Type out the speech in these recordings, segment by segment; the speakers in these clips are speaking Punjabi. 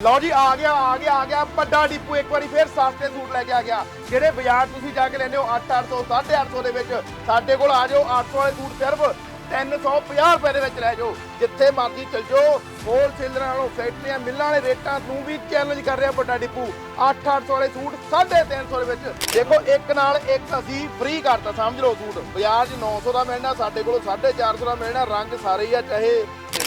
ਲਓ ਜੀ, ਆ ਗਿਆ ਆ ਗਿਆ ਆ ਗਿਆ, ਵੱਡਾ ਡਿਪੂ, ਇੱਕ ਵਾਰੀ ਫੇਰ ਸਸਤੇ ਸੂਟ ਲੈ ਕੇ ਆ ਗਿਆ। ਜਿਹੜੇ ਬਾਜ਼ਾਰ ਤੁਸੀਂ ਜਾ ਕੇ ਲੈਂਦੇ ਹੋ 8-800 850 ਦੇ ਵਿੱਚ ਸਾਡੇ ਕੋਲ ਆ ਜਾਓ 800 ਵਾਲੇ ਸੂਟ ਸਿਰਫ 350 ਰੁਪਏ ਦੇ ਵਿੱਚ ਲੈ ਜਾਓ, ਜਿੱਥੇ ਮਰਜ਼ੀ ਚਲ ਜਾਓ। ਹੋਲਸੇਲਰਾਂ ਨਾਲੋਂ ਫੈਕਟਰੀਆਂ ਮਿੱਲਾਂ ਵਾਲੇ ਰੇਟਾਂ ਨੂੰ ਵੀ ਚੈਲੰਜ ਕਰ ਰਿਹਾ ਵੱਡਾ ਡਿਪੂ। 8-800 ਵਾਲੇ ਸੂਟ 350 ਦੇ ਵਿੱਚ। ਦੇਖੋ, ਇੱਕ ਨਾਲ ਇੱਕ ਅਸੀਂ ਫ੍ਰੀ ਕਰਤਾ, ਸਮਝ ਲਓ ਸੂਟ। ਬਾਜ਼ਾਰ 'ਚ 900 ਦਾ ਮਿਲਣਾ, ਸਾਡੇ ਕੋਲ 450 ਦਾ ਮਿਲਣਾ, ਰੰਗ ਸਾਰੇ ਹੀ ਆ, ਚਾਹੇ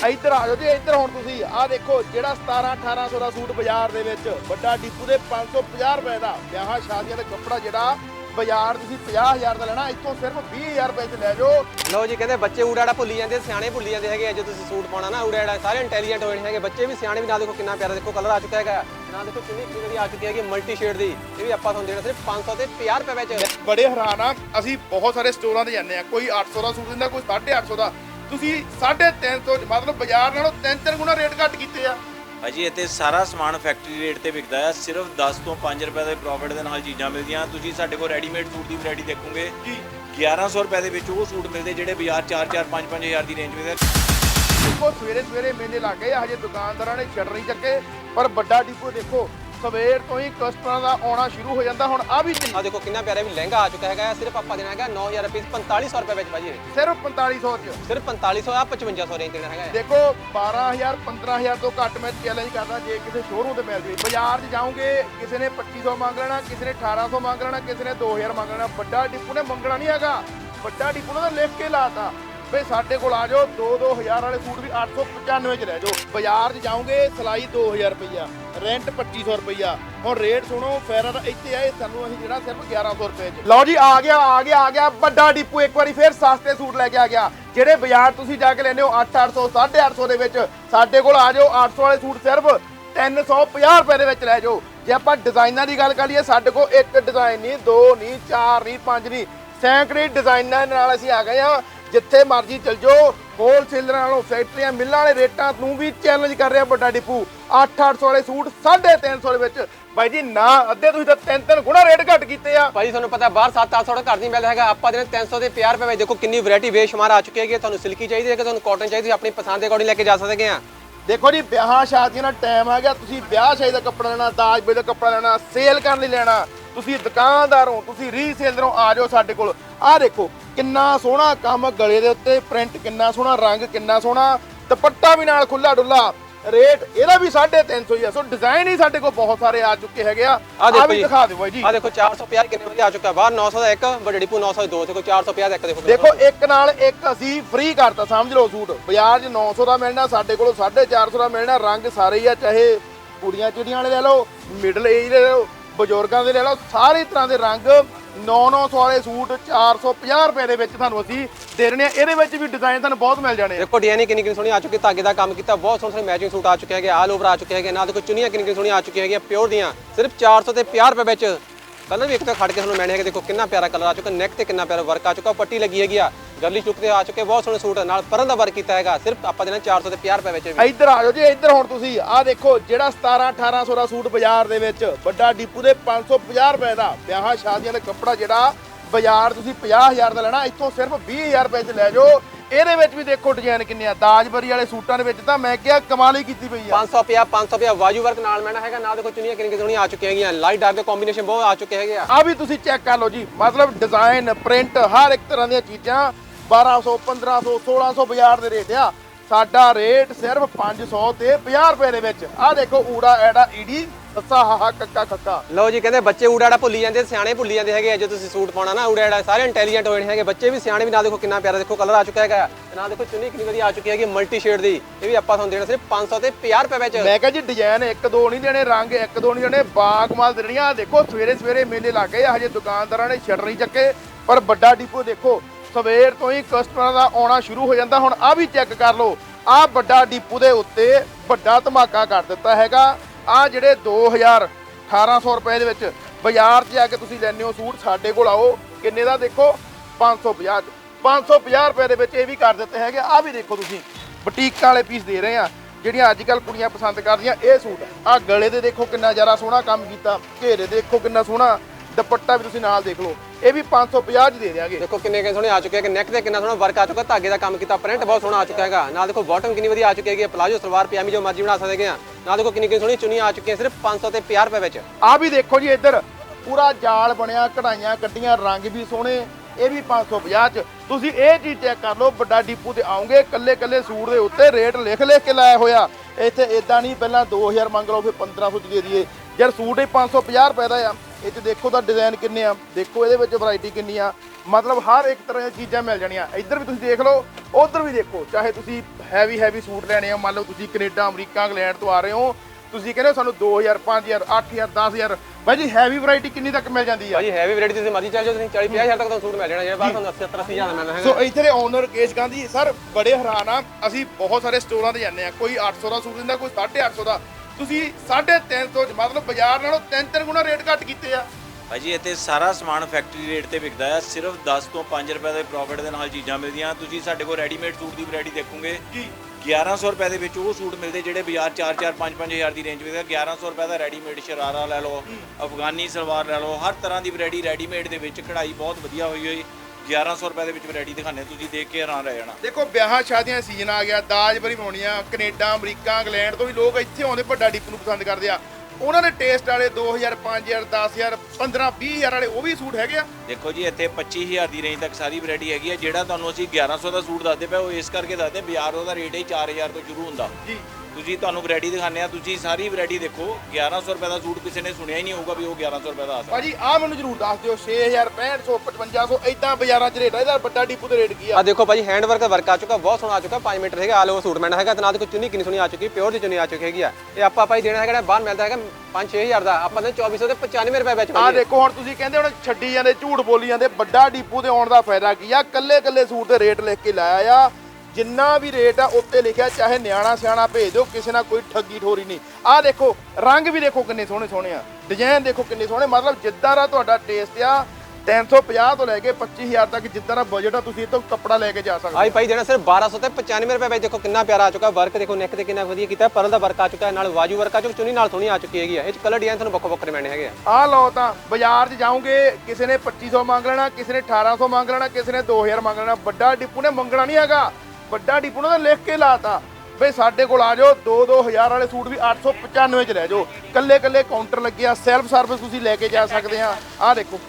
ਇੱਧਰ ਆ ਜਾਓ, ਜੀ ਇੱਧਰ ਹੁਣ ਤੁਸੀਂ। ਆਹ ਦੇਖੋ, ਜਿਹੜਾ 17 1800 ਦਾ ਸੂਟ ਬਾਜ਼ਾਰ ਦੇ ਵਿੱਚ, ਵੱਡਾ ਡਿਪੂ ਦੇ 550 ਰੁਪਏ ਦਾ। ਵਿਆਹਾਂ, ਸ਼ਾਦੀਆਂ ਦਾ ਕੱਪੜਾ ਜਿਹੜਾ ਬਾਜ਼ਾਰ ਤੁਸੀਂ 50000 ਦਾ ਲੈਣਾ ਇੱਥੋਂ ਸਿਰਫ 20000 ਰੁਪਏ 'ਚ ਲੈ ਜਾਓ। ਲਓ ਜੀ ਕਹਿੰਦੇ ਬੱਚੇ ਊੜਾੜਾ ਭੁੱਲੀ ਜਾਂਦੇ ਸਿਆਣੇ ਭੁੱਲੀ ਜਾਂਦੇ ਹੈਗੇ ਅੱਜ ਤੁਸੀਂ ਸੂਟ ਪਾਉਣਾ ਨਾ ਊੜਾੜਾ ਸਾਰੇ ਇੰਟੈਲੀਜੈਂਟ ਹੋਏ ਨੇ ਹੈਗੇ। ਬੱਚੇ ਵੀ ਸਿਆਣੇ ਵੀ ਨਾ ਦੇਖੋ ਕਿੰਨਾ ਪਿਆਰਾ ਦੇਖੋ ਕਲਰ ਆ ਚੁੱਕਾ ਹੈਗਾ। ਨਾ ਦੇਖੋ ਕਿੰਨੀ ਕਿੰਨੀ ਵਧੀਆ ਆ ਚੁੱਕੀ ਹੈਗੀ ਮਲਟੀ ਸ਼ੇਡ ਦੀ। ਇਹ ਵੀ ਆਪਾਂ ਤੁਹਾਨੂੰ ਦੇਣਾ ਸਿਰਫ 500 ਤੇ 50 ਰੁਪਏ ਵਿੱਚ। ਬੜੇ ਹੈਰਾਨ ਆ ਅਸੀਂ ਬਹੁਤ ਸਾਰੇ ਸਟੋਰਾਂ ਤੇ ਜਾਂਦੇ ਆ ਕੋਈ 800 ਦਾ ਸੂਟ ਦਿੰਦਾ ਕੋਈ 850 ਦਾ। ਤੁਸੀਂ 350 ਮਤਲਬ ਬਾਜ਼ਾਰ ਨਾਲੋਂ ਤਿੰਨ ਤਿੰਨ ਗੁਣਾ ਰੇਟ ਘੱਟ ਅਜੀ ਇੱਥੇ ਸਾਰਾ ਸਮਾਨ ਫੈਕਟਰੀ ਰੇਟ ਤੇ ਵਿਕਦਾ ਹੈ ਸਿਰਫ 10 ਤੋਂ 5 ਰੁਪਏ ਦੇ ਪ੍ਰੋਫਿਟ ਦੇ ਨਾਲ ਚੀਜ਼ਾਂ ਮਿਲਦੀਆਂ। ਤੁਸੀਂ ਸਾਡੇ ਕੋਲ ਰੈਡੀਮੇਡ ਸੂਟ ਦੀ ਵੈਰਾਈਟੀ ਦੇਖੋਗੇ। ਜੀ। 1100 ਰੁਪਏ ਦੇ ਵਿੱਚ ਉਹ ਸੂਟ ਮਿਲਦੇ ਜਿਹੜੇ ਬਾਜ਼ਾਰ 4-4 5-5000 ਦੀ ਰੇਂਜ ਵਿੱਚ ਦੇਖੋ ਸਵੇਰੇ ਸਵੇਰੇ ਮੇਲੇ ਲੱਗ ਗਏ। ਹਜੇ ਦੁਕਾਨਦਾਰਾਂ ਨੇ ਸ਼ਟਰ ਨਹੀਂ ਚੱਕੇ ਪਰ ਵੱਡਾ ਡਿਪੂ ਦੇਖੋ ਸਵੇਰ ਤੋਂ ਹੀ ਕਸਟਮਰਾਂ ਦਾ ਆਉਣਾ ਸ਼ੁਰੂ ਹੋ ਜਾਂਦਾ। ਹੁਣ ਆ ਵੀ ਚੱਲੀ। ਆ ਦੇਖੋ ਕਿੰਨਾ ਪਿਆਰਾ ਵੀ ਲਹਿੰਗਾ ਆ ਚੁੱਕਾ ਹੈਗਾ। ਸਿਰਫ ਆਪਾਂ ਦੇਣਾ ਹੈਗਾ 9000 ਰੁਪਏ 4500 ਰੁਪਏ ਵਿੱਚ ਭਾਜੀ ਇਹ। ਸਿਰਫ 4500 ਚ। ਸਿਰਫ 4500 ਆ 5500 ਰੇਂਜ ਦੇਣਾ ਹੈਗਾ ਦੇਖੋ 12000 15000 ਤੋਂ ਘੱਟ ਮੈਂ ਚੈਲੰਜ ਕਰਦਾ ਜੇ ਕਿਸੇ ਸ਼ੋਰੂਮ ਤੇ ਮਿਲ ਜੇ। ਬਾਜ਼ਾਰ 'ਚ ਜਾਓਗੇ ਕਿਸੇ ਨੇ 2500 ਮੰਗ ਲੈਣਾ ਕਿਸੇ ਨੇ 1800 ਮੰਗ ਲੈਣਾ ਕਿਸੇ ਨੇ 2000 ਮੰਗ ਲੈਣਾ। ਵੱਡਾ ਡਿਪੂ ਨੇ ਮੰਗਣਾ ਨਹੀਂ ਹੈਗਾ। ਵੱਡਾ ਡਿਪੂ ਨੇ ਤਾਂ ਲਿਖ ਕੇ ਲਾਤਾ। ਬਈ ਸਾਡੇ ਕੋਲ ਆ ਜਾਓ 2-2000 ਵਾਲੇ ਸੂਟ ਵੀ 895 ਚ ਲੈ ਜਾਓ। ਬਾਜ਼ਾਰ 'ਚ ਜਾਓਗੇ ਸਲਾਈ 2000 ਰੁਪਈਆ। ਰੈਂਟ 2500 ਰੁਪਈਆ। ਹੁਣ ਰੇਟ ਸੁਣੋ ਫੈਰਾ ਦਾ ਇੱਥੇ ਆਏ ਸਾਨੂੰ ਅਸੀਂ ਜਿਹੜਾ ਸਿਰਫ 1100 ਰੁਪਏ ਚ। ਲਓ ਜੀ, ਆ ਗਿਆ ਆ ਗਿਆ ਆ ਗਿਆ, ਵੱਡਾ ਡਿਪੂ ਇੱਕ ਵਾਰੀ ਫੇਰ ਸਸਤੇ ਸੂਟ ਲੈ ਕੇ ਆ ਗਿਆ। ਜਿਹੜੇ ਬਾਜ਼ਾਰ ਤੁਸੀਂ ਜਾ ਕੇ ਲੈਂਦੇ ਹੋ 8-800 850 ਦੇ ਵਿੱਚ, ਸਾਡੇ ਕੋਲ ਆ ਜਾਓ 800 ਵਾਲੇ ਸੂਟ ਸਿਰਫ 350 ਰੁਪਏ ਦੇ ਵਿੱਚ ਲੈ ਜਾਓ। ਜੇ ਆਪਾਂ ਡਿਜ਼ਾਈਨਾਂ ਦੀ ਗੱਲ ਕਰੀਏ ਸਾਡੇ ਕੋਲ ਇੱਕ ਡਿਜ਼ਾਈਨ ਨਹੀਂ, ਦੋ ਨਹੀਂ, ਚਾਰ ਨਹੀਂ, ਪੰਜ ਨਹੀਂ, ਸੈਂਕੜੇ ਡਿਜ਼ਾਈਨਾਂ ਨਾਲ ਅਸੀਂ ਆ ਗਏ ਆ ਜਿੱਥੇ ਮਰਜ਼ੀ ਚਲ ਜਾਓ ਹੋਲਸੇਲਰਾਂ ਨਾਲੋਂ ਫੈਕਟਰੀਆਂ ਮਿੱਲਾਂ ਵਾਲੇ ਰੇਟਾਂ ਨੂੰ ਵੀ ਚੈਲੰਜ ਕਰ ਰਿਹਾ ਵੱਡਾ ਡਿਪੂ। 8-800 ਵਾਲੇ ਸੂਟ 350 ਦੇ ਵਿੱਚ। ਬਾਈ ਜੀ ਨਾ ਅੱਧੇ ਤੁਸੀਂ ਤਾਂ ਤਿੰਨ ਤਿੰਨ ਗੁਣਾ ਰੇਟ ਘੱਟ ਕੀਤੇ ਆ। ਭਾਜੀ ਤੁਹਾਨੂੰ ਪਤਾ ਬਾਹਰ 7-800 ਦਾ ਘਰ ਨਹੀਂ ਮਿਲਦਾ ਹੈਗਾ। ਆਪਾਂ ਦੇਣਾ 300 ਤੇ 50 ਰੁਪਏ ਵਿੱਚ ਦੇਖੋ ਕਿੰਨੀ ਵੈਰਾਈਟੀ ਬੇਸ਼ੁਮਾਰ ਆ ਚੁੱਕੀ ਹੈਗੀ। ਤੁਹਾਨੂੰ ਸਿਲਕੀ ਚਾਹੀਦੀ ਹੈ ਕਿ ਤੁਹਾਨੂੰ ਕਾਟਨ ਚਾਹੀਦੀ ਹੈ ਆਪਣੀ ਪਸੰਦ ਦੇ ਅਕੋਰਡਿੰਗ ਲੈ ਕੇ ਜਾ ਸਕਦੇ ਆ। ਦੇਖੋ ਜੀ ਵਿਆਹਾਂ ਸ਼ਾਦੀਆਂ ਦਾ ਟਾਈਮ ਆ ਗਿਆ। ਤੁਸੀਂ ਵਿਆਹ ਸ਼ਾਦੀ ਦਾ ਕੱਪੜਾ ਲੈਣਾ ਦਾਜ ਬੇ ਦਾ ਕੱਪੜਾ ਲੈਣਾ ਸੇਲ ਕਰਨ ਲਈ ਲੈਣਾ। ਤੁਸੀਂ ਦੁਕਾਨਦਾਰ ਹੋ ਤੁਸੀਂ ਰੀਸੇਲਰ ਹੋ ਆ ਜਾਓ ਸਾਡੇ ਕੋਲ। ਆਹ ਦੇਖੋ ਕਿੰਨਾ ਸੋਹਣਾ ਕੰਮ ਗਲੇ ਦੇ ਉੱਤੇ ਪ੍ਰਿੰਟ ਕਿੰਨਾ ਸੋਹਣਾ ਰੰਗ ਕਿੰਨਾ ਸੋਹਣਾ ਦੁਪੱਟਾ ਵੀ ਨਾਲ ਖੁੱਲਾ ਡੁੱਲਾ ਰੇਟ ਇਹਦਾ ਵੀ 350 ਹੀ ਆ। ਸੋ ਡਿਜ਼ਾਈਨ ਹੀ ਸਾਡੇ ਕੋਲ ਬਹੁਤ ਸਾਰੇ ਆ ਚੁੱਕੇ ਹੈਗੇ ਆ। ਆ ਵੀ ਦਿਖਾ ਦਿਓ ਬਾਈ ਜੀ। ਆ ਦੇਖੋ 450 ਕਿੰਨੇ ਵਧੀਆ ਆ ਚੁੱਕਾ। ਬਾਹਰ 900 ਦਾ ਇੱਕ ਵੱਡੇ ਡਿਪੂ 900 ਦਾ ਦੋ ਦੇਖੋ 450 ਦਾ ਇੱਕ ਦੇਖੋ ਦੇਖੋ ਇੱਕ ਨਾਲ ਇੱਕ ਅਸੀਂ ਫ੍ਰੀ ਕਰਤਾ ਸਮਝ ਲਓ ਸੂਟ। ਬਾਜ਼ਾਰ 'ਚ 900 ਦਾ ਮਿਲਣਾ ਸਾਡੇ ਕੋਲ 450 ਦਾ ਮਿਲਣਾ ਰੰਗ ਸਾਰੇ ਹੀ ਆ ਚਾਹੇ ਕੁੜੀਆਂ ਚਿੜੀਆਂ ਵਾਲੇ ਲੈ ਲਓ ਮਿਡਲ ਏਜ ਦੇ ਲੈ ਲਓ ਬਜ਼ੁਰਗਾਂ ਦੇ ਲੈ ਲਓ ਸਾਰੇ ਤਰ੍ਹਾਂ ਦੇ ਰੰਗ 9-900 ਵਾਲੇ ਸੂਟ 450 ਰੁਪਏ ਦੇ ਵਿੱਚ ਤੁਹਾਨੂੰ ਅਸੀਂ ਦੇ ਰਹੇ ਹਾਂ। ਇਹਦੇ ਵਿੱਚ ਵੀ ਡਿਜ਼ਾਈਨ ਤੁਹਾਨੂੰ ਬਹੁਤ ਮਿਲ ਜਾਣੇ ਆ। ਦੇਖੋ ਡਿਜ਼ਾਈਨ ਕਿੰਨੀ ਕਿੰਨੀ ਸੋਹਣੀ ਆ ਚੁੱਕੀ ਧਾਗੇ ਦਾ ਕੰਮ ਕੀਤਾ, ਬਹੁਤ ਸੋਹਣੇ ਸੋਹਣੇ ਮੈਚਿੰਗ ਸੂਟ ਆ ਚੁੱਕੇ ਹੈਗੇ ਆਲ ਓਵਰ ਆ ਚੁੱਕੇ ਹੈਗੇ ਨਾਲ ਦੇਖੋ, ਚੁੰਨੀਆਂ ਕਿੰਨੀ ਕਿੰਨੀ ਸੋਹਣੀਆਂ ਆ ਚੁੱਕੀਆਂ ਹੈਗੀਆਂ ਪਿਓਰ ਦੀਆਂ। ਸਿਰਫ 400 ਤੇ 50 ਰੁਪਏ ਵਿੱਚ। ਕਲਰ ਵੀ ਇੱਕ ਤੋਂ ਖੜ ਕੇ ਤੁਹਾਨੂੰ ਮੈਨੇ ਹੈਗੇ, ਦੇਖੋ, ਕਿੰਨਾ ਪਿਆਰਾ ਕਲਰ ਆ ਚੁੱਕਾ ਨੈਕ ਤੇ ਕਿੰਨਾ ਪਿਆਰਾ ਵਰਕ ਆ ਚੁੱਕਾ ਪੱਟੀ ਲੱਗੀ ਹੈਗੀ ਆ। ਗਰਲੀ ਚੁੱਕ ਤੇ ਆ ਚੁੱਕੇ ਬਹੁਤ ਸੋਹਣੇ ਸੂਟ ਨਾਲ ਪਰਨ ਦਾ ਵਰਕ ਕੀਤਾ ਹੈਗਾ ਸਿਰਫ ਆਪਾਂ ਦੇਣਾ 400 ਤੇ 50 ਰੁਪਏ ਵਿੱਚ ਵੀ। ਇੱਧਰ ਆ ਜਾਓ ਜੀ ਇੱਧਰ ਹੁਣ ਤੁਸੀਂ ਆਹ ਦੇਖੋ ਜਿਹੜਾ 17 1800 ਦਾ ਸੂਟ ਬਾਜ਼ਾਰ ਦੇ ਵਿੱਚ ਵੱਡਾ ਡਿਪੂ ਦੇ 550 ਰੁਪਏ ਦਾ। ਵਿਆਹਾਂ ਸ਼ਾਦੀਆਂ ਦਾ ਕੱਪੜਾ ਜਿਹੜਾ ਬਾਜ਼ਾਰ ਤੁਸੀਂ 50000 ਦਾ ਲੈਣਾ ਇੱਥੋਂ ਸਿਰਫ 20000 ਰੁਪਏ 'ਚ ਲੈ ਜਾਓ। ਇਹਦੇ ਵਿੱਚ ਵੀ ਦੇਖੋ ਡਿਜ਼ਾਈਨ ਕਿੰਨੇ ਆ। ਦਾਜਬਰੀ ਵਾਲੇ ਸੂਟਾਂ ਦੇ ਵਿੱਚ ਤਾਂ ਮੈਂ ਕਿਹਾ ਕਮਾਲ ਹੀ ਕੀਤੀ ਪਈ ਆ। 500 ਪਿਆ 500 ਪਿਆ ਵਾਜੂ ਵਰਕ ਨਾਲ ਮੈਣਾ ਹੈਗਾ ਨਾਲ ਦੇਖੋ ਚੁੰਨੀਆਂ ਕਿੰਨੀ ਕਿੰਨੀ ਸੋਹਣੀਆਂ ਆ ਚੁੱਕੀਆਂ ਹੈਗੀਆਂ। ਲਾਈਟ ਡਾਰਕ ਦੇ ਕੰਬੀਨੇਸ਼ਨ ਬਹੁਤ ਆ ਚੁੱਕੇ ਹੈਗੇ ਆ। ਆ ਵੀ ਤੁਸੀਂ ਚੈੱਕ ਕਰ ਲਓ ਜੀ ਮਤਲਬ ਡਿਜ਼ਾਈਨ ਪ੍ਰਿੰਟ ਹਰ ਇੱਕ ਤਰ੍ਹਾਂ ਦੀਆਂ ਚੀਜ਼ਾਂ 1200 1500 1600 ਬਾਜ਼ਾਰ ਦੇ ਰੇਟ ਆ। ਸਾਡਾ ਰੇਟ ਸਿਰਫ 500 ਤੇ 50 ਰੁਪਏ ਦੇ ਵਿੱਚ। ਆ ਦੇਖੋ ਊੜਾ ਐੜਾ ਈੜੀ ਸੱਸਾ ਹਾਹਾ ਕੱਕਾ ਖੱਕਾ। ਲਓ ਜੀ ਕਹਿੰਦੇ ਬੱਚੇ ਊੜਾੜਾ ਭੁੱਲੀ ਜਾਂਦੇ ਸਿਆਣੇ ਭੁੱਲੀ ਜਾਂਦੇ ਹੈਗੇ ਜੇ ਤੁਸੀਂ ਸੂਟ ਪਾਉਣਾ ਨਾ ਊੜਾੜਾ ਸਾਰੇ ਇੰਟੈਲੀਜੈਂਟ ਹੋਏ ਨੇ ਹੈਗੇ। ਬੱਚੇ ਵੀ ਸਿਆਣੇ ਵੀ ਨਾਲ ਦੇਖੋ ਕਿੰਨਾ ਪਿਆਰਾ ਦੇਖੋ ਕਲਰ ਆ ਚੁੱਕਾ ਹੈਗਾ। ਤੇ ਨਾਲ ਦੇਖੋ ਚੁੰਨੀ ਕਿੰਨੀ ਵਧੀਆ ਆ ਚੁੱਕੀ ਹੈਗੀ ਮਲਟੀ ਸ਼ੇਡ ਦੀ। ਇਹ ਵੀ ਆਪਾਂ ਤੁਹਾਨੂੰ ਦੇਣਾ ਸਿਰਫ 500 ਤੇ 50 ਰੁਪਏ ਵਿੱਚ। ਮੈਂ ਕਿਹਾ ਜੀ ਡਿਜ਼ਾਈਨ ਇੱਕ ਦੋ ਨਹੀਂ ਦੇਣੇ ਰੰਗ ਇੱਕ ਦੋ ਨਹੀਂ ਦੇਣੇ ਬਾਗਮਾਲ ਦੇਣੀਆਂ ਦੇਖੋ ਸਵੇਰੇ ਸਵੇਰੇ ਮੇਲੇ ਲੱਗ ਗਏ ਹਜੇ ਦੁਕਾਨਦਾਰਾਂ ਨੇ ਸ਼ਟਰ ਨਹੀਂ ਚੱਕੇ ਪਰ ਵੱਡਾ ਡਿਪੂ ਦੇਖੋ ਸਵੇਰ ਤੋਂ ਹੀ ਕਸਟਮਰਾਂ ਦਾ ਆਉਣਾ ਸ਼ੁਰੂ ਹੋ ਜਾਂਦਾ। ਹੁਣ ਆ ਵੀ ਚੈੱਕ ਕਰ ਲਓ। ਆ ਵੱਡਾ ਡੀਪੂ ਦੇ ਉੱਤੇ ਵੱਡਾ ਧਮਾਕਾ ਕਰ ਦਿੱਤਾ ਹੈਗਾ। ਆ ਜਿਹੜੇ 2000 1800 ਰੁਪਏ ਦੇ ਵਿੱਚ ਬਾਜ਼ਾਰ 'ਚ ਜਾ ਕੇ ਤੁਸੀਂ ਲੈਣੇ ਹੋ ਸੂਟ, ਸਾਡੇ ਕੋਲ ਆਓ। ਕਿੰਨੇ ਦਾ ਦੇਖੋ? 550 ਚ। 550 ਰੁਪਏ ਦੇ ਵਿੱਚ ਇਹ ਵੀ ਕਰ ਦਿੱਤੇ ਹੈਗੇ। ਆ ਵੀ ਦੇਖੋ ਤੁਸੀਂ, ਬੁਟੀਕਾਂ ਵਾਲੇ ਪੀਸ ਦੇ ਰਹੇ ਆ, ਜਿਹੜੀਆਂ ਅੱਜ ਕੱਲ ਕੁੜੀਆਂ ਪਸੰਦ ਕਰਦੀਆਂ। ਇਹ ਸੂਟ ਆ ਗਲੇ ਦੇ ਦੇਖੋ ਕਿੰਨਾ ਜ਼ਿਆਦਾ ਸੋਹਣਾ ਕੰਮ ਕੀਤਾ, ਘੇਰੇ ਦੇਖੋ ਕਿੰਨਾ ਸੋਹਣਾ। ਦੁਪੱਟਾ ਵੀ ਤੁਸੀਂ ਨਾਲ ਦੇਖ ਲਓ। ਇਹ ਵੀ 550 ਚ ਦੇ ਦਿਆਂਗੇ। ਦੇਖੋ ਕਿੰਨੇ ਕਿੰਨੇ ਸੋਹਣੇ ਆ ਚੁੱਕੇ ਹੈਗੇ ਨੈਕ ਤੇ ਕਿੰਨਾ ਸੋਹਣਾ ਵਰਕ ਆ ਚੁੱਕਾ ਧਾਗੇ ਦਾ ਕੰਮ ਕੀਤਾ ਪ੍ਰਿੰਟ ਬਹੁਤ ਸੋਹਣਾ ਆ ਚੁੱਕਾ ਹੈਗਾ। ਨਾਲ ਦੇਖੋ ਬਾਟਮ ਕਿੰਨੀ ਵਧੀਆ ਆ ਚੁੱਕੀ ਹੈਗੀ ਪਲਾਜੋ ਸਲਵਾਰ ਪਜਾਮੀ ਜੋ ਮਰਜ਼ੀ ਬਣਾ ਸਕਦੇ ਆ। ਨਾਲ ਦੇਖੋ ਕਿੰਨੀ ਕਿੰਨੀ ਸੋਹਣੀ ਚੁੰਨੀਆਂ ਆ ਚੁੱਕੀਆਂ ਸਿਰਫ 500 ਤੇ 50 ਰੁਪਏ ਵਿੱਚ। ਆ ਵੀ ਦੇਖੋ ਜੀ ਇੱਧਰ ਪੂਰਾ ਜਾਲ ਬਣਿਆ ਕਢਾਈਆਂ ਕੱਢੀਆਂ ਰੰਗ ਵੀ ਸੋਹਣੇ। ਇਹ ਵੀ 550 ਚ। ਤੁਸੀਂ ਇਹ ਚੀਜ਼ ਚੈੱਕ ਕਰ ਲਓ ਵੱਡਾ ਡੀਪੂ ਤੇ ਆਉਂਗੇ ਕੱਲੇ ਕੱਲੇ ਸੂਟ ਦੇ ਉੱਤੇ ਰੇਟ ਲਿਖ ਲਿਖ ਕੇ ਲਾਇਆ ਹੋਇਆ। ਇੱਥੇ ਇਦਾਂ ਨਹੀਂ ਪਹਿਲਾਂ 2000 ਮੰਗ ਲਓ ਫਿਰ 1500 ਚ ਦੇ ਦਈਏ। ਯਾਰ ਸੂਟ ਹੀ 550 ਰੁਪਏ ਦਾ ਆ। ਇਹ 'ਚ ਦੇਖੋ ਤਾਂ ਡਿਜ਼ਾਈਨ ਕਿੰਨੇ ਆ ਦੇਖੋ ਇਹਦੇ ਵਿੱਚ ਵੈਰਾਈਟੀ ਕਿੰਨੀ ਆ। ਮਤਲਬ ਹਰ ਇੱਕ ਤਰ੍ਹਾਂ ਦੀਆਂ ਚੀਜ਼ਾਂ ਮਿਲ ਜਾਣੀਆਂ। ਇੱਧਰ ਵੀ ਤੁਸੀਂ ਦੇਖ ਲਓ ਉਧਰ ਵੀ ਦੇਖੋ ਚਾਹੇ ਤੁਸੀਂ ਹੈਵੀ ਹੈਵੀ ਸੂਟ ਲੈਣੇ ਆ ਮੰਨ ਲਓ ਤੁਸੀਂ ਕੈਨੇਡਾ ਅਮਰੀਕਾ ਇੰਗਲੈਂਡ ਤੋਂ ਆ ਰਹੇ ਹੋ ਤੁਸੀਂ ਕਹਿੰਦੇ ਹੋ ਸਾਨੂੰ 2000 5000 8000 10000 ਬਾਈ ਜੀ ਹੈਵੀ ਵੈਰਾਈਟੀ ਕਿੰਨੀ ਤੱਕ ਮਿਲ ਜਾਂਦੀ ਆ? ਭਾਜੀ ਹੈਵੀ ਵੈਰਾਈਟੀ ਤੁਸੀਂ ਮਰਜ਼ੀ ਚਾਹੋ ਤੁਸੀਂ 40 50000 ਤੱਕ ਤੁਹਾਨੂੰ ਸੂਟ ਮਿਲ ਜਾਣਾ ਜੇ ਬਾਹਰ ਤੁਹਾਨੂੰ 80 80 ਹਜ਼ਾਰ ਦਾ ਮਿਲਣਾ ਹੈਗਾ। ਸੋ ਇੱਥੇ ਦੇ ਓਨਰ ਕੇਸ਼ ਗਾਂਧੀ ਸਰ ਬੜੇ ਹੈਰਾਨ ਆ। ਅਸੀਂ ਬਹੁਤ ਸਾਰੇ ਸਟੋਰਾਂ ਤੇ ਜਾਂਦੇ ਆ। ਕੋਈ 800 ਦਾ ਸੂਟ ਦਿੰਦਾ ਕੋਈ 850 ਦਾ। ਤੁਸੀਂ 350 ਚ ਮਤਲਬ ਬਾਜ਼ਾਰ ਨਾਲੋਂ ਤਿੰਨ ਤਿੰਨ ਗੁਣਾ ਰੇਟ ਘੱਟ ਕੀਤੇ ਆ। ਭਾਜੀ ਇੱਥੇ ਸਾਰਾ ਸਮਾਨ ਫੈਕਟਰੀ ਰੇਟ ਤੇ ਵਿਕਦਾ ਹੈ ਸਿਰਫ 10 ਤੋਂ 5 ਰੁਪਏ ਦੇ ਪ੍ਰੋਫਿਟ ਦੇ ਨਾਲ ਚੀਜ਼ਾਂ ਮਿਲਦੀਆਂ। ਤੁਸੀਂ ਸਾਡੇ ਕੋਲ ਰੈਡੀਮੇਡ ਸੂਟ ਦੀ ਵੈਰਾਈਟੀ ਦੇਖੋਗੇ। ਜੀ। 1100 ਰੁਪਏ ਦੇ ਵਿੱਚ ਉਹ ਸੂਟ ਮਿਲਦੇ ਜਿਹੜੇ ਬਾਜ਼ਾਰ 4 4 5 5000 ਦੀ ਰੇਂਜ ਵਿੱਚ 1100 ਰੁਪਏ ਦਾ ਰੈਡੀਮੇਡ ਸ਼ਰਾਰਾ ਲੈ ਲਓ ਅਫਗਾਨੀ ਸਲਵਾਰ ਲੈ ਲਓ। ਹਰ ਤਰ੍ਹਾਂ ਦੀ ਵੈਰਾਈਟੀ ਰੈਡੀਮੇਡ ਦੇ ਵਿੱਚ ਕਢਾਈ ਬਹੁਤ ਵਧੀਆ ਹੋਈ ਹੋਈ। 1100 ਰੁਪਏ ਦੇ ਵਿੱਚ ਵੈਰਾਈਟੀ ਦਿਖਾਣੇ ਤੁਸੀਂ ਦੇਖ ਕੇ ਹੈਰਾਨ ਰਹਿ ਜਾਣਾ। ਦੇਖੋ ਵਿਆਹਾਂ ਸ਼ਾਦੀਆਂ ਸੀਜ਼ਨ ਆ ਗਿਆ ਦਾਜ ਬਰੀ ਪਾਉਣੀਆਂ ਕੈਨੇਡਾ ਅਮਰੀਕਾ ਇੰਗਲੈਂਡ ਤੋਂ ਵੀ ਲੋਕ ਇੱਥੇ ਆਉਂਦੇ ਵੱਡਾ ਡਿਪ ਨੂੰ ਪਸੰਦ ਕਰਦੇ ਆ। ਉਹਨਾਂ ਦੇ ਟੇਸਟ ਵਾਲੇ 2000 5000 10000 15 20000 ਵਾਲੇ ਉਹ ਵੀ ਸੂਟ ਹੈਗੇ ਆ। ਦੇਖੋ ਜੀ ਇੱਥੇ 25000 ਦੀ ਰੇਂਜ ਤੱਕ ਸਾਰੀ ਵੈਰਾਈਟੀ ਹੈਗੀ ਹੈ ਜਿਹੜਾ ਤੁਹਾਨੂੰ ਅਸੀਂ 1100 ਦਾ ਸੂਟ ਦੱਸਦੇ ਪਏ ਉਹ ਇਸ ਕਰਕੇ ਦੱਸਦੇ ਬਾਜ਼ਾਰ ਉਹਦਾ ਰੇਟ ਹੀ 4000 ਤੋਂ ਸ਼ੁਰੂ ਹੁੰਦਾ। ਜੀ। ਤੁਸੀਂ ਤੁਹਾਨੂੰ ਵੈਰਾਈਟੀ ਦਿਖਾਉਂਦੇ ਆ ਤੁਸੀਂ ਸਾਰੀ ਵੈਰਾਈਟੀ ਦੇਖੋ। 1100 ਰੁਪਏ ਦਾ ਸੂਟ ਕਿਸੇ ਨੇ ਸੁਣਿਆ ਹੀ ਨਹੀਂ ਹੋਊਗਾ ਵੀ ਉਹ 1100 ਰੁਪਏ ਦਾ ਆ ਸਕਦਾ। ਭਾਜੀ ਆ ਮੈਨੂੰ ਜ਼ਰੂਰ ਦੱਸ ਦਿਓ। 6000 6500 5500 ਇਦਾਂ ਬਾਜ਼ਾਰਾਂ 'ਚ ਰੇਟ ਆ। ਇਹਦਾ ਵੱਡਾ ਡਿਪੂ ਤੇ ਰੇਟ ਕੀ ਆ? ਆ ਦੇਖੋ ਭਾਜੀ ਹੈਂਡ ਵਰਕ ਵਰਕ ਆ ਚੁੱਕਾ ਬਹੁਤ ਸੋਹਣਾ ਆ ਚੁੱਕਾ। 5 ਮੀਟਰ ਹੈਗਾ ਆਲ ਓਵਰ ਸੂਟ ਮੈਨ ਹੈਗਾ ਤੇ ਨਾਲ ਦੇਖੋ ਚੁੰਨੀ ਕਿੰਨੀ ਸੋਹਣੀ ਆ ਚੁੱਕੀ ਪਿਓਰ ਦੀ ਚੁੰਨੀ ਆ ਚੁੱਕੀ ਹੈਗੀ ਆ। ਇਹ ਆਪਾਂ ਭਾਈ ਦੇਣਾ ਹੈਗਾ ਬਾਹਰ ਮਿਲਦਾ ਹੈਗਾ 5-6000 ਦਾ। ਆਪਾਂ ਨੇ 2400 ਤੇ 95 ਰੁਪਏ ਵਿੱਚ ਆ ਦੇਖੋ ਹੁਣ ਤੁਸੀਂ ਕਹਿੰਦੇ ਹੁਣ ਛੱਡੀ ਜਾਂਦੇ ਝੂਠ ਬੋਲੀ ਜਾਂਦੇ ਵੱਡਾ ਡੀਪੂ ਤੇ ਆਉਣ ਦਾ ਫਾਇਦਾ ਕੀ ਆ? ਕੱਲੇ ਕੱਲੇ ਸੂਟ ਦੇ ਰੇਟ ਲਿਖ ਕੇ ਲਾਇਆ ਆ। ਜਿੰਨਾ ਵੀ ਰੇਟ ਆ ਉੱਤੇ ਲਿਖਿਆ ਚਾਹੇ ਨਿਆਣਾ ਸਿਆਣਾ ਭੇਜ ਦਿਓ ਕਿਸੇ ਨਾਲ ਕੋਈ ਠੱਗੀ ਠੋਰੀ ਨਹੀਂ। ਆ ਦੇਖੋ ਰੰਗ ਵੀ ਦੇਖੋ ਕਿੰਨੇ ਸੋਹਣੇ ਸੋਹਣੇ ਆ। ਡਿਜ਼ਾਈਨ ਦੇਖੋ ਕਿੰਨੇ ਸੋਹਣੇ ਮਤਲਬ ਜਿੱਦਾਂ ਦਾ ਤੁਹਾਡਾ ਟੇਸਟ ਆ 350 ਤੋਂ ਲੈ ਕੇ 25000 ਤੱਕ ਜਿੱਦਾਂ ਦਾ ਬਜਟ ਆ ਤੁਸੀਂ ਤੋਂ ਕੱਪੜਾ ਲੈ ਕੇ ਜਾ ਸਕਦੇ ਆਈ ਭਾਈ ਦੇਣਾ ਸਿਰਫ 1200 ਤੇ 95 ਰੁਪਏ ਵਿੱਚ ਦੇਖੋ ਕਿੰਨਾ ਪਿਆਰਾ ਆ ਚੁੱਕਾ ਵਰਕ ਦੇਖੋ ਨੈਕ ਤੇ ਕਿੰਨਾ ਵਧੀਆ ਕੀਤਾ ਪਰਲ ਦਾ ਵਰਕ ਆ ਚੁੱਕਾ ਹੈ, ਨਾਲ ਵਾਜੂ ਵਰਕ ਆ ਚੁੱਕਾ ਚੁੰਨੀ ਨਾਲ ਸੋਹਣੀ ਆ ਚੁੱਕੀ ਹੈਗੀ ਆ। ਇਹ ਚ ਕਲਰ ਡਿਜ਼ਾਈਨ ਤੁਹਾਨੂੰ ਵੱਖੋ ਵੱਖਰੇ ਮਿਲਣੇ ਹੈਗੇ ਆ। ਆ ਲਓ ਤਾਂ ਬਾਜ਼ਾਰ 'ਚ ਜਾਓਗੇ ਕਿਸੇ ਨੇ 2500 ਮੰਗ ਲੈਣਾ ਕਿਸੇ ਨੇ 1800 ਮੰਗ ਲੈਣਾ ਕਿਸੇ ਨੇ 2000 ਮੰਗ ਲੈਣਾ ਵੱਡਾ ਡਿਪੂ ਨੇ ਮੰਗਣਾ ਨਹੀਂ ਹੈਗਾ। ਵੱਡਾ ਡਿਪੂ ਨੇ ਲਿਖ ਕੇ ਲਾਤਾ। ਬਈ ਸਾਡੇ ਕੋਲ ਆ ਜਾਓ 2-2000 ਵਾਲੇ ਸੂਟ ਵੀ 895 ਚ ਲੈ ਜਾਓ। ਕੱਲੇ ਕੱਲੇ ਕਾਊਂਟਰ ਲੱਗਿਆ ਸੈਲਫ ਸਰਵਿਸ ਤੁਸੀਂ ਲੈ ਕੇ ਜਾ ਸਕਦੇ ਆ। ਆਹ ਦੇਖੋ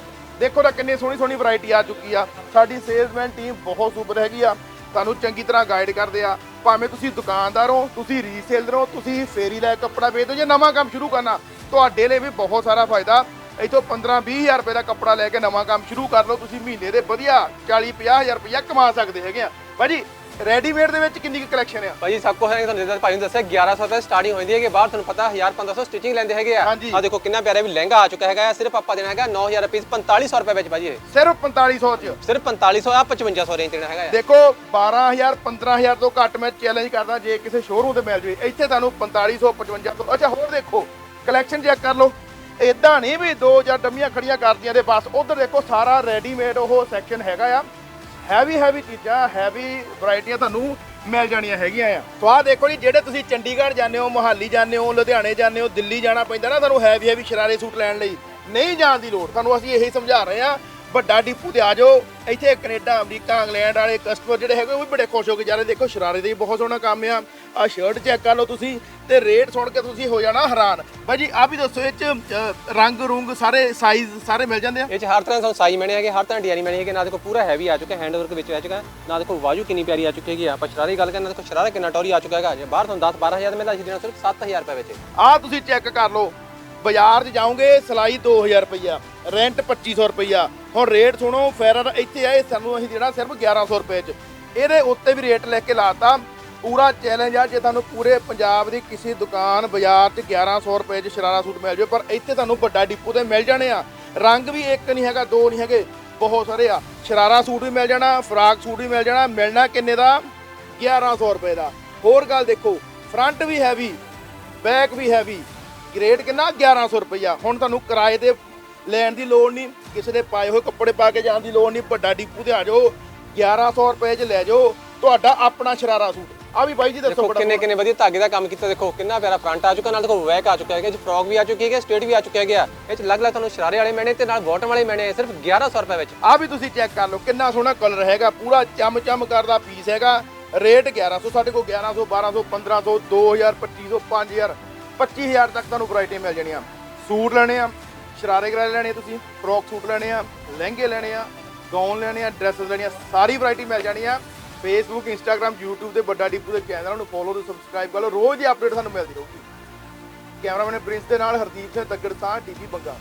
ਦੇਖੋ ਤਾਂ ਕਿੰਨੀ ਸੋਹਣੀ ਸੋਹਣੀ ਵੈਰਾਈਟੀ ਆ ਚੁੱਕੀ ਆ। ਸਾਡੀ ਸੇਲਸਮੈਨ ਟੀਮ ਬਹੁਤ ਸੁਪਰ ਹੈਗੀ ਆ। ਤੁਹਾਨੂੰ ਚੰਗੀ ਤਰ੍ਹਾਂ ਗਾਈਡ ਕਰਦੇ ਆ। ਭਾਵੇਂ ਤੁਸੀਂ ਦੁਕਾਨਦਾਰ ਹੋ, ਤੁਸੀਂ ਰੀਸੇਲਰ ਹੋ, ਤੁਸੀਂ ਫੇਰੀ ਲੈ ਕੱਪੜਾ ਵੇਚਦੇ ਹੋ ਜਾਂ ਨਵਾਂ ਕੰਮ ਸ਼ੁਰੂ ਕਰਨਾ, ਤੁਹਾਡੇ ਲਈ ਵੀ ਬਹੁਤ ਸਾਰਾ ਫਾਇਦਾ। ਇਥੋਂ 15-20000 ਰੁਪਏ ਦਾ ਕੱਪੜਾ ਲੈ ਕੇ ਨਵਾਂ ਕੰਮ ਸ਼ੁਰੂ ਕਰ ਲਓ। ਤੁਸੀਂ ਮਹੀਨੇ ਦੇ ਵਧੀਆ 40-50000 ਰੁਪਇਆ ਕਮਾ ਸਕਦੇ ਹੈਗੇ ਆ। ਭਾਜੀ ਰੈਡੀਮੇਡ ਦੇ ਵਿੱਚ ਕਿੰਨੀ ਕੁ ਕਲੈਕਸ਼ਨ ਆ? ਭਾਜੀ ਸਭ ਕੁਝ ਹੈ ਤੁਹਾਨੂੰ ਜਿੱਦਾਂ ਭਾਈ ਨੂੰ ਦੱਸਿਆ 1100 ਤੋਂ ਸਟਾਰਟਿੰਗ ਹੁੰਦੀ ਹੈਗੀ ਬਾਹਰ ਤੁਹਾਨੂੰ ਪਤਾ 1000 1500 ਸਟਿਚਿੰਗ ਲੈਂਦੇ ਹੈਗੇ ਆ। ਹਾਂਜੀ। ਆ ਦੇਖੋ ਕਿੰਨਾ ਪਿਆਰਾ ਵੀ ਲਹਿੰਗਾ ਆ ਚੁੱਕਾ ਹੈਗਾ ਆ, ਸਿਰਫ ਆਪਾਂ ਦੇਣਾ ਹੈਗਾ 9000 ਰੁਪਏ 4500 ਰੁਪਏ ਵਿੱਚ ਭਾਜੀ ਇਹ। ਸਿਰਫ 4500 ਚ। ਸਿਰਫ 4500 ਆ 5500 ਰੇਂਜ ਦੇਣਾ ਹੈਗਾ ਆ। ਦੇਖੋ 12000 15000 ਤੋਂ ਘੱਟ ਮੈਂ ਚੈਲੰਜ ਕਰਦਾ ਜੇ ਕਿਸੇ ਸ਼ੋਰੂਮ ਤੇ ਮਿਲ ਜਵੇ ਇੱਥੇ ਤੁਹਾਨੂੰ 4500 5500 ਅੱਛਾ ਹੋਰ ਦੇਖੋ ਕਲੈਕਸ਼ਨ ਚੈੱਕ ਕਰ ਲਓ। ਇਦਾਂ ਨਹੀਂ ਵੀ ਦੋ ਜਾਂ ਡੰਮੀਆਂ ਖੜੀਆਂ ਕਰਦੀਆਂ ਦੇ ਬਸ ਉਧਰ ਦੇਖੋ ਸਾਰਾ ਰੈਡੀਮੇਡ ਉਹ ਸੈਕਸ਼ਨ ਹੈਗਾ ਆ। ਹੈਵੀ ਹੈਵੀ ਚੀਜ਼ਾਂ ਹੈਵੀ ਵੈਰਾਈਟੀਆਂ ਤੁਹਾਨੂੰ ਮਿਲ ਜਾਣੀਆਂ ਹੈਗੀਆਂ ਆ। ਸੋ ਆਹ ਦੇਖੋ ਜੀ, ਜਿਹੜੇ ਤੁਸੀਂ ਚੰਡੀਗੜ੍ਹ ਜਾਂਦੇ ਹੋ, ਮੋਹਾਲੀ ਜਾਂਦੇ ਹੋ, ਲੁਧਿਆਣੇ ਜਾਂਦੇ ਹੋ, ਦਿੱਲੀ ਜਾਣਾ ਪੈਂਦਾ ਨਾ ਤੁਹਾਨੂੰ ਹੈਵੀ ਹੈਵੀ ਸ਼ਰਾਰੇ ਸੂਟ ਲੈਣ ਲਈ। ਨਹੀਂ ਜਾਣ ਦੀ ਲੋੜ, ਤੁਹਾਨੂੰ ਅਸੀਂ ਇਹੀ ਸਮਝਾ ਰਹੇ ਆ ਵੱਡਾ ਡਿਪੂ ਤੇ ਆ ਜਾਓ। ਇੱਥੇ ਕੈਨੇਡਾ, ਅਮਰੀਕਾ, ਇੰਗਲੈਂਡ ਵਾਲੇ ਕਸਟਮਰ ਜਿਹੜੇ ਹੈਗੇ ਉਹ ਵੀ ਬੜੇ ਖੁਸ਼ ਹੋ ਕੇ ਜਾ ਰਹੇ ਦੇਖੋ, ਸ਼ਰਾਰੇ ਦੇ ਵੀ ਬਹੁਤ ਸੋਹਣਾ ਕੰਮ ਆ। ਆ ਸ਼ਰਟ ਚੈੱਕ ਕਰ ਲਓ ਤੁਸੀਂ ਤੇ ਰੇਟ ਸੁਣ ਕੇ ਤੁਸੀਂ ਹੋ ਜਾਣਾ ਹੈਰਾਨ। ਭਾਈ ਜੀ ਆ ਵੀ ਦੱਸੋ ਇਹ ਚ ਅ, ਰੰਗ ਰੁੰਗ ਸਾਰੇ ਸਾਈਜ਼ ਸਾਰੇ ਮਿਲ ਜਾਂਦੇ ਆ? ਇਹ ਚ ਹਰ ਤਰ੍ਹਾਂ ਦਾ ਸਾਈਜ਼ ਮਿਲਣੇ ਹੈਗੇ ਹਰ ਤਰ੍ਹਾਂ ਡਿਜ਼ਾਈਨ ਮਿਲਣੇ ਹੈਗੇ। ਨਾ ਦੇਖੋ ਪੂਰਾ ਹੈਵੀ ਆ ਚੁੱਕਾ ਹੈਂਡ ਵਰਕ ਵਿੱਚ ਆ ਚੁੱਕਾ ਨਾ ਦੇਖੋ ਵਾਜੂ ਕਿੰਨੀ ਪਿਆਰੀ ਆ ਚੁੱਕੀ ਹੈਗੀ ਆ। ਆਪਾਂ ਸ਼ਰਾਰੇ ਦੀ ਗੱਲ ਕਰਨਾ ਦੇਖੋ ਸ਼ਰਾਰਾ ਕਿੰਨਾ ਟੌਰੀ ਆ ਚੁੱਕਾ ਹੈਗਾ। ਜੇ ਬਾਹਰ ਤੁਹਾਨੂੰ 10 12000 ਦਾ ਮਿਲਦਾ ਅਸੀਂ ਦੇਣਾ ਸਿਰਫ 7000 ਰੁਪਏ ਵਿੱਚ। ਆ ਤੁਸੀਂ ਚੈੱਕ ਕਰ ਲਓ। ਬਾਜ਼ਾਰ 'ਚ ਜਾਓਗੇ ਸਲਾਈ 2000 ਰੁਪਈਆ ਰੈਂਟ 2500 ਰੁਪਈਆ। ਹੁਣ ਰੇਟ ਸੁਣੋ ਫੈਰਰ ਇੱਥੇ ਆਏ ਸਾਨੂੰ ਅਸੀਂ ਦੇਣਾ ਸਿਰਫ 1100 ਰੁਪਏ 'ਚ। ਇਹਦੇ ਉੱਤੇ ਵੀ ਰੇਟ ਲੈ ਕੇ ਲਾਤਾ ਪੂਰਾ ਚੈਲੰਜ ਆ, ਜੇ ਤੁਹਾਨੂੰ ਪੂਰੇ ਪੰਜਾਬ ਦੀ ਕਿਸੇ ਦੁਕਾਨ ਬਾਜ਼ਾਰ 'ਚ 1100 ਰੁਪਏ 'ਚ ਸ਼ਰਾਰਾ ਸੂਟ ਮਿਲ ਜਾਵੇ, ਪਰ ਇੱਥੇ ਤੁਹਾਨੂੰ ਵੱਡਾ ਡਿਪੂ ਤੇ ਮਿਲ ਜਾਣੇ ਆ। ਰੰਗ ਵੀ ਇੱਕ ਨਹੀਂ ਹੈਗਾ, ਦੋ ਨਹੀਂ ਹੈਗੇ, ਬਹੁਤ ਸਾਰੇ ਆ। ਸ਼ਰਾਰਾ ਸੂਟ ਵੀ ਮਿਲ ਜਾਣਾ, ਫਰਾਕ ਸੂਟ ਵੀ ਮਿਲ ਜਾਣਾ, ਮਿਲਣਾ ਕਿੰਨੇ ਦਾ? 1100 ਰੁਪਏ ਦਾ। ਹੋਰ ਗੱਲ ਦੇਖੋ ਫਰੰਟ ਵੀ ਹੈਵੀ ਬੈਕ ਵੀ ਹੈਵੀ ਗ੍ਰੇਡ ਕਿੰਨਾ? 1100 ਰੁਪਈਆ। ਹੁਣ ਤੁਹਾਨੂੰ ਕਿਰਾਏ ਤੇ ਲੈਣ ਦੀ ਲੋੜ ਨਹੀਂ, ਕਿਸੇ ਦੇ ਪਾਏ ਹੋਏ ਕੱਪੜੇ ਪਾ ਕੇ ਜਾਣ ਦੀ ਲੋੜ ਨਹੀਂ, ਵੱਡਾ ਡਿਪੂ ਤੇ ਆ ਜਾਓ 1100 ਰੁਪਏ 'ਚ ਲੈ ਜਾਓ, ਤੁਹਾਡਾ ਆਪਣਾ ਸ਼ਰਾਰਾ ਸੂਟ। ਆ ਵੀ ਬਾਈ ਜੀ ਦੱਸੋ ਦੇਖੋ ਬੜਾ ਕਿੰਨੇ ਕਿੰਨੇ ਵਧੀਆ ਧਾਗੇ ਦਾ ਕੰਮ ਕੀਤਾ ਦੇਖੋ ਕਿੰਨਾ ਪਿਆਰਾ ਫਰੰਟ ਆ ਚੁੱਕਾ ਨਾਲ ਦੇਖੋ ਵੈਕ ਆ ਚੁੱਕਾ ਹੈਗਾ ਜੀ ਫਰੋਕ ਵੀ ਆ ਚੁੱਕੀ ਹੈਗੀ ਸਟ੍ਰੇਟ ਵੀ ਆ ਚੁੱਕਿਆ ਹੈਗਾ ਇਹ ਚ ਅਲੱਗ-ਅਲੱਗ ਤੁਹਾਨੂੰ ਸ਼ਰਾਰੇ ਵਾਲੇ ਮੈਨੇ ਤੇ ਨਾਲ ਬਾਟਮ ਵਾਲੇ ਮੈਨੇ ਸਿਰਫ 1100 ਰੁਪਏ ਵਿੱਚ। ਆ ਵੀ ਤੁਸੀਂ ਚੈੱਕ ਕਰ ਲਓ ਕਿੰਨਾ ਸੋਹਣਾ ਕਲਰ ਹੈਗਾ ਪੂਰਾ ਚਮ ਚਮ ਕਰਦਾ ਪੀਸ ਹੈਗਾ। ਰੇਟ 1100 ਸਾਡੇ ਕੋਲ 1100 1200 1500 2000 2500 5000 25000 ਤੱਕ ਤੁਹਾਨੂੰ ਵੈਰਾਈਟੀ ਮਿਲ ਜਾਣੀਆਂ। ਸੂਟ ਲੈਣੇ ਆ ਸ਼ਰਾਰੇ ਗਰਾਰੇ ਲੈਣੇ ਤੁਸੀਂ ਫਰੋਕ ਸੂਟ ਲੈਣੇ ਆ ਲਹਿੰਗੇ ਲੈਣੇ ਆ ਗਾਊਨ ਲੈਣੇ ਆ ਡਰੈਸਸ ਲੈਣੀਆਂ ਸਾਰੀ ਵੈਰਾਈਟੀ ਮਿਲ ਜਾਣੀ ਆ ਫੇਸਬੁੱਕ ਇੰਸਟਾਗ੍ਰam YouTube ਤੇ ਵੱਡਾ ਡਿਪੂ ਦੇ ਚੈਨਲ ਨੂੰ ਫੋਲੋ ਤੇ ਸਬਸਕ੍ਰਾਈਬ ਕਰ ਲਓ। ਰੋਜ਼ ਹੀ ਅਪਡੇਟ ਸਾਨੂੰ ਮਿਲਦੀ ਰਹੂਗੀ। ਕੈਮਰਾਮੈਨ ਪ੍ਰਿੰਸ ਦੇ ਨਾਲ ਹਰਦੀਪ ਸਿੰਘ ਤੱਗੜ ਸਾਹ ਟੀਵੀ ਬੰਗਾ।